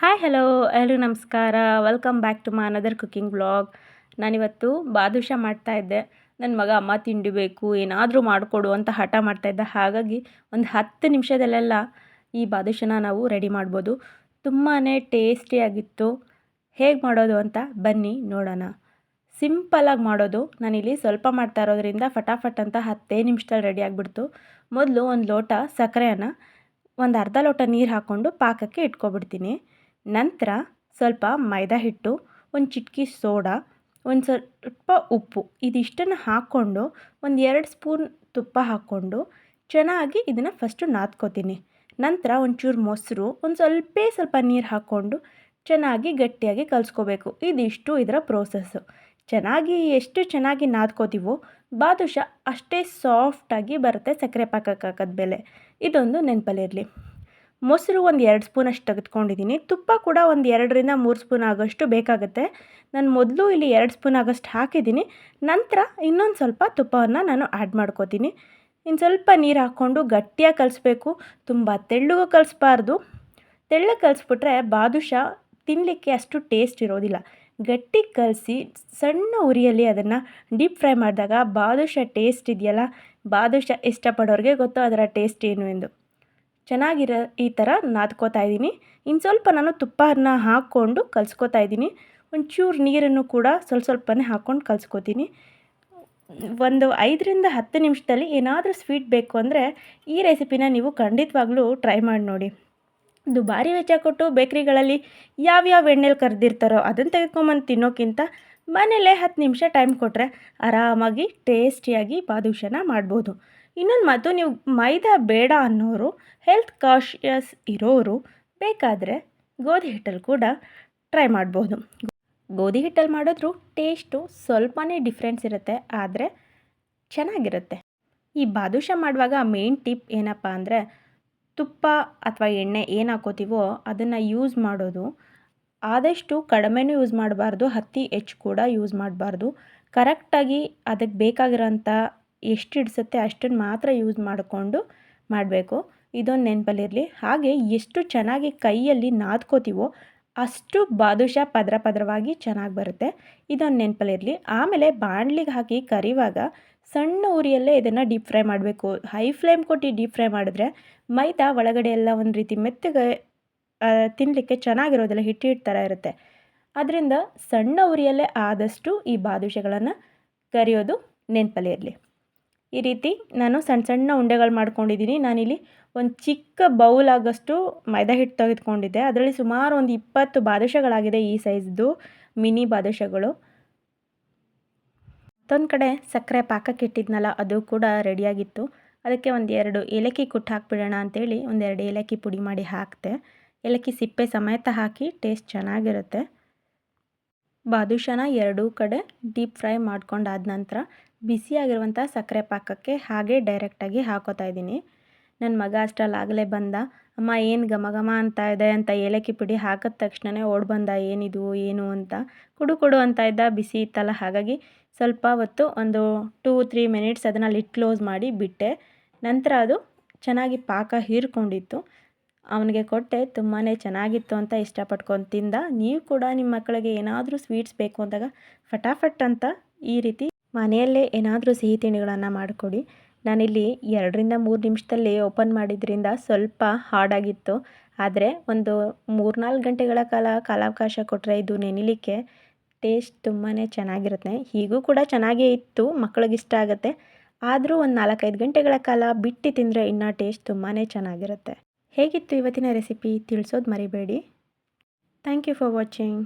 Hi hello ಎಲ್ರಿಗೂ ನಮಸ್ಕಾರ. Welcome back to my another cooking blog ನಾನಿವತ್ತು ಬಾದುಷ ಮಾಡ್ತಾಯಿದ್ದೆ ನನ್ನ ಮಗ ಅಮ್ಮ ತಿಂಡಿ ಬೇಕು ಏನಾದರೂ ಮಾಡಿಕೊಡು ಅಂತ ಹಠ ಮಾಡ್ತಾಯಿದ್ದೆ ಹಾಗಾಗಿ ಒಂದು ಹತ್ತು ನಿಮಿಷದಲ್ಲೆಲ್ಲ ಈ ಬಾದುಷನ ನಾವು ರೆಡಿ ಮಾಡ್ಬೋದು. ತುಂಬಾ ಟೇಸ್ಟಿಯಾಗಿತ್ತು ಹೇಗೆ ಮಾಡೋದು ಅಂತ ಬನ್ನಿ ನೋಡೋಣ. ಸಿಂಪಲಾಗಿ ಮಾಡೋದು. ನಾನಿಲ್ಲಿ ಸ್ವಲ್ಪ ಮಾಡ್ತಾ ಇರೋದ್ರಿಂದ ಫಟಾಫಟ್ ಅಂತ ಹತ್ತೇ ನಿಮಿಷದಲ್ಲಿ ರೆಡಿ ಆಗಿಬಿಡ್ತು. ಮೊದಲು ಒಂದು ಲೋಟ ಸಕ್ಕರೆಯನ್ನು ಒಂದು ಅರ್ಧ ಲೋಟ ನೀರು ಹಾಕ್ಕೊಂಡು ಪಾಕಕ್ಕೆ ಇಟ್ಕೊಬಿಡ್ತೀನಿ. ನಂತರ ಸ್ವಲ್ಪ ಮೈದಾ ಹಿಟ್ಟು, ಒಂದು ಚಿಟಕಿ ಸೋಡಾ, ಒಂದು ಸ್ವಲ್ಪ ಉಪ್ಪು ಇದಿಷ್ಟನ್ನು ಹಾಕ್ಕೊಂಡು ಒಂದು ಎರಡು ಸ್ಪೂನ್ ತುಪ್ಪ ಹಾಕ್ಕೊಂಡು ಚೆನ್ನಾಗಿ ಇದನ್ನು ಫಸ್ಟು ನಾದ್ಕೋತೀನಿ. ನಂತರ ಒಂಚೂರು ಮೊಸರು, ಒಂದು ಸ್ವಲ್ಪ ಸ್ವಲ್ಪ ನೀರು ಹಾಕ್ಕೊಂಡು ಚೆನ್ನಾಗಿ ಗಟ್ಟಿಯಾಗಿ ಕಲಿಸ್ಕೋಬೇಕು. ಇದಿಷ್ಟು ಇದರ ಪ್ರೋಸೆಸ್ಸು ಚೆನ್ನಾಗಿ, ಎಷ್ಟು ಚೆನ್ನಾಗಿ ನಾದ್ಕೋತೀವೋ ಬಾದುಷ ಅಷ್ಟೇ ಸಾಫ್ಟಾಗಿ ಬರುತ್ತೆ ಸಕ್ಕರೆ ಪಾಕಕ್ಕೆ ಹಾಕೋದ ಬೆಲೆ. ಇದೊಂದು ನೆನಪಲ್ಲಿರಲಿ ಮೊಸರು ಒಂದು ಎರಡು ಸ್ಪೂನಷ್ಟು ತೆಗೆದುಕೊಂಡಿದ್ದೀನಿ. ತುಪ್ಪ ಕೂಡ ಒಂದು ಎರಡರಿಂದ ಮೂರು ಸ್ಪೂನ್ ಆಗೋಷ್ಟು ಬೇಕಾಗುತ್ತೆ. ನಾನು ಮೊದಲು ಇಲ್ಲಿ ಎರಡು ಸ್ಪೂನ್ ಆಗೋಷ್ಟು ಹಾಕಿದ್ದೀನಿ. ನಂತರ ಇನ್ನೊಂದು ಸ್ವಲ್ಪ ತುಪ್ಪವನ್ನು ನಾನು ಆ್ಯಡ್ ಮಾಡ್ಕೋತೀನಿ. ಇನ್ನು ಸ್ವಲ್ಪ ನೀರು ಹಾಕ್ಕೊಂಡು ಗಟ್ಟಿಯಾಗಿ ಕಲಿಸ್ಬೇಕು. ತುಂಬ ತೆಳ್ಳಗೂ ಕಲಿಸ್ಬಾರ್ದು. ತೆಳ್ಳಗೆ ಕಲಿಸ್ಬಿಟ್ರೆ ಬಾದುಷಾ ತಿನ್ನಲಿಕ್ಕೆ ಅಷ್ಟು ಟೇಸ್ಟ್ ಇರೋದಿಲ್ಲ. ಗಟ್ಟಿ ಕಲಸಿ ಸಣ್ಣ ಉರಿಯಲ್ಲಿ ಅದನ್ನು ಡೀಪ್ ಫ್ರೈ ಮಾಡಿದಾಗ ಬಾದುಷಾ ಟೇಸ್ಟ್ ಇದೆಯಲ್ಲ? ಬಾದುಷಾ ಇಷ್ಟಪಡೋರಿಗೆ ಗೊತ್ತು ಅದರ ಟೇಸ್ಟ್ ಏನು ಎಂದು. ಚೆನ್ನಾಗಿರೋ ಈ ಥರ ನಾದ್ಕೋತಾ ಇದ್ದೀನಿ. ಇನ್ನು ಸ್ವಲ್ಪ ನಾನು ತುಪ್ಪನ ಹಾಕ್ಕೊಂಡು ಕಲಿಸ್ಕೋತಾ ಇದ್ದೀನಿ. ಒಂಚೂರು ನೀರನ್ನು ಕೂಡ ಸ್ವಲ್ಪ ಸ್ವಲ್ಪನೇ ಹಾಕ್ಕೊಂಡು ಕಲಿಸ್ಕೋತೀನಿ. ಒಂದು ಐದರಿಂದ ಹತ್ತು ನಿಮಿಷದಲ್ಲಿ ಏನಾದರೂ ಸ್ವೀಟ್ ಬೇಕು ಅಂದರೆ ಈ ರೆಸಿಪಿನ ನೀವು ಖಂಡಿತವಾಗ್ಲೂ ಟ್ರೈ ಮಾಡಿ ನೋಡಿ. ದುಬಾರಿ ವೆಚ್ಚ ಕೊಟ್ಟು ಬೇಕ್ರಿಗಳಲ್ಲಿ ಯಾವ್ಯಾವ ಎಣ್ಣೆಲಿ ಕರೆದಿರ್ತಾರೋ ಅದನ್ನು ತೆಗೆದುಕೊಂಬಂದು ತಿನ್ನೋಕ್ಕಿಂತ ಮನೇಲೇ ಹತ್ತು ನಿಮಿಷ ಟೈಮ್ ಕೊಟ್ಟರೆ ಆರಾಮಾಗಿ, ಟೇಸ್ಟಿಯಾಗಿ ಬಾದುಷಾನ ಮಾಡ್ಬೋದು. ಇನ್ನೊಂದು ಮಾತು, ನೀವು ಮೈದಾ ಬೇಡ ಅನ್ನೋರು, ಹೆಲ್ತ್ ಕಾಶಿಯಸ್ ಇರೋರು ಬೇಕಾದರೆ ಗೋಧಿ ಹಿಟ್ಟಲ್ಲಿ ಕೂಡ ಟ್ರೈ ಮಾಡ್ಬೋದು. ಗೋಧಿ ಹಿಟ್ಟಲ್ಲಿ ಮಾಡಿದ್ರು ಟೇಸ್ಟು ಸ್ವಲ್ಪನೇ ಡಿಫ್ರೆನ್ಸ್ ಇರುತ್ತೆ, ಆದರೆ ಚೆನ್ನಾಗಿರುತ್ತೆ. ಈ ಬಾದುಷ ಮಾಡುವಾಗ ಮೇನ್ ಟಿಪ್ ಏನಪ್ಪ ಅಂದರೆ ತುಪ್ಪ ಅಥವಾ ಎಣ್ಣೆ ಏನು ಹಾಕೋತೀವೋ ಅದನ್ನು ಯೂಸ್ ಮಾಡೋದು ಆದಷ್ಟು ಕಡಿಮೆನೂ ಯೂಸ್ ಮಾಡಬಾರ್ದು, ಹತ್ತಿ ಹೆಚ್ಚು ಕೂಡ ಯೂಸ್ ಮಾಡಬಾರ್ದು. ಕರೆಕ್ಟಾಗಿ ಅದಕ್ಕೆ ಬೇಕಾಗಿರೋಂಥ ಎಷ್ಟು ಹಿಡಿಸುತ್ತೆ ಅಷ್ಟನ್ನು ಮಾತ್ರ ಯೂಸ್ ಮಾಡಿಕೊಂಡು ಮಾಡಬೇಕು. ಇದೊಂದು ನೆನಪಲ್ಲಿರಲಿ ಹಾಗೆ ಎಷ್ಟು ಚೆನ್ನಾಗಿ ಕೈಯಲ್ಲಿ ನಾದ್ಕೋತೀವೋ ಅಷ್ಟು ಬಾದುಷ ಪದರ ಪದರವಾಗಿ ಚೆನ್ನಾಗಿ ಬರುತ್ತೆ. ಇದೊಂದು ನೆನಪಲ್ಲಿರಲಿ ಆಮೇಲೆ ಬಾಣಲಿಗೆ ಹಾಕಿ ಕರಿವಾಗ ಸಣ್ಣ ಉರಿಯಲ್ಲೇ ಇದನ್ನು ಡೀಪ್ ಫ್ರೈ ಮಾಡಬೇಕು. ಹೈ ಫ್ಲೇಮ್ ಕೊಟ್ಟು ಡೀಪ್ ಫ್ರೈ ಮಾಡಿದ್ರೆ ಮೈದಾ ಒಳಗಡೆ ಎಲ್ಲ ಒಂದು ರೀತಿ ಮೆತ್ತಗೆ ತಿನ್ನಲಿಕ್ಕೆ ಚೆನ್ನಾಗಿರೋದಿಲ್ಲ ಹಿಟ್ಟು ಹಿಟ್ಟು ಥರ ಇರುತ್ತೆ. ಅದರಿಂದ ಸಣ್ಣ ಉರಿಯಲ್ಲೇ ಆದಷ್ಟು ಈ ಬಾದುಷೆಗಳನ್ನು ಕರಿಯೋದು ನೆನಪಲ್ಲಿರಲಿ. ಈ ರೀತಿ ನಾನು ಸಣ್ಣ ಸಣ್ಣ ಉಂಡೆಗಳು ಮಾಡ್ಕೊಂಡಿದ್ದೀನಿ ನಾನಿಲ್ಲಿ ಒಂದು ಚಿಕ್ಕ ಬೌಲ್ ಆಗೋಷ್ಟು ಮೈದಾ ಹಿಟ್ಟು ತೆಗೆದುಕೊಂಡಿದ್ದೆ. ಅದರಲ್ಲಿ ಸುಮಾರು ಒಂದು ಇಪ್ಪತ್ತು ಬಾದುಷೆಗಳಾಗಿದೆ ಈ ಸೈಜ್ದು ಮಿನಿ ಬಾದುಷೆಗಳು. ಮತ್ತೊಂದು ಕಡೆ ಸಕ್ಕರೆ ಪಾಕಕ್ಕೆ ಇಟ್ಟಿದ್ನಲ್ಲ, ಅದು ಕೂಡ ರೆಡಿಯಾಗಿತ್ತು. ಅದಕ್ಕೆ ಒಂದು ಎರಡು ಏಲಕ್ಕಿ ಕುಟ್ಟು ಹಾಕ್ಬಿಡೋಣ ಅಂತೇಳಿ ಒಂದೆರಡು ಏಲಕ್ಕಿ ಪುಡಿ ಮಾಡಿ ಹಾಕಿದೆ ಏಲಕ್ಕಿ ಸಿಪ್ಪೆ ಸಮೇತ ಹಾಕಿ ಟೇಸ್ಟ್ ಚೆನ್ನಾಗಿರುತ್ತೆ. ಬಾದುಷನ ಎರಡೂ ಕಡೆ ಡೀಪ್ ಫ್ರೈ ಮಾಡ್ಕೊಂಡಾದ ನಂತರ ಬಿಸಿಯಾಗಿರುವಂಥ ಸಕ್ಕರೆ ಪಾಕಕ್ಕೆ ಹಾಗೆ ಡೈರೆಕ್ಟಾಗಿ ಹಾಕೋತಾ ಇದ್ದೀನಿ. ನನ್ನ ಮಗ ಅಷ್ಟರಲ್ಲಾಗಲೇ ಬಂದ, ಅಮ್ಮ, ಏನು ಘಮ ಅಂತ ಇದೆ ಅಂತ ಏಲಕ್ಕಿ ಪುಡಿ ಹಾಕಿದ ತಕ್ಷಣವೇ ಓಡಿ ಬಂದ, ಏನಿದು, ಏನು ಅಂತ ಕುಡು ಕುಡು ಅಂತ ಇದ್ದ ಬಿಸಿ ಇತ್ತಲ್ಲ, ಹಾಗಾಗಿ ಸ್ವಲ್ಪ ಹೊತ್ತು ಒಂದು ಟೂ ತ್ರೀ ಮಿನಿಟ್ಸ್ ಅದನ್ನು ಲಿಟ್ ಕ್ಲೋಸ್ ಮಾಡಿ ಬಿಟ್ಟೆ. ನಂತರ ಅದು ಚೆನ್ನಾಗಿ ಪಾಕ ಹೀರ್ಕೊಂಡಿತ್ತು. ಅವನಿಗೆ ಕೊಟ್ಟೆ ತುಂಬಾ ಚೆನ್ನಾಗಿತ್ತು ಅಂತ ಇಷ್ಟಪಟ್ಕೊಂಡು ತಿಂದ. ನೀವು ಕೂಡ ನಿಮ್ಮ ಮಕ್ಕಳಿಗೆ ಏನಾದರೂ ಸ್ವೀಟ್ಸ್ ಬೇಕು ಅಂದಾಗ ಫಟಾಫಟ್ ಅಂತ ಈ ರೀತಿ ಮನೆಯಲ್ಲೇ ಏನಾದರೂ ಸಿಹಿ ತಿಂಡಿಗಳನ್ನು ಮಾಡಿಕೊಡಿ. ನಾನಿಲ್ಲಿ ಎರಡರಿಂದ ಮೂರು ನಿಮಿಷದಲ್ಲಿ ಓಪನ್ ಮಾಡಿದ್ರಿಂದ ಸ್ವಲ್ಪ ಹಾರ್ಡಾಗಿತ್ತು ಆದರೆ ಒಂದು ಮೂರ್ನಾಲ್ಕು ಗಂಟೆಗಳ ಕಾಲ ಕಾಲಾವಕಾಶ ಕೊಟ್ಟರೆ ಇದು ನೆನಿಲಿಕ್ಕೆ ಟೇಸ್ಟ್ ತುಂಬಾ ಚೆನ್ನಾಗಿರುತ್ತೆ. ಹೀಗೂ ಕೂಡ ಚೆನ್ನಾಗೇ ಇತ್ತು ಮಕ್ಕಳಿಗೆ ಇಷ್ಟ ಆಗುತ್ತೆ. ಆದರೂ ಒಂದು ನಾಲ್ಕೈದು ಗಂಟೆಗಳ ಕಾಲ ಬಿಟ್ಟು ತಿಂದರೆ ಇನ್ನೂ ಟೇಸ್ಟ್ ತುಂಬಾ ಚೆನ್ನಾಗಿರುತ್ತೆ. ಹೇಗಿತ್ತು ಇವತ್ತಿನ ರೆಸಿಪಿ ತಿಳಿಸೋದು ಮರಿಬೇಡಿ. Thank you for watching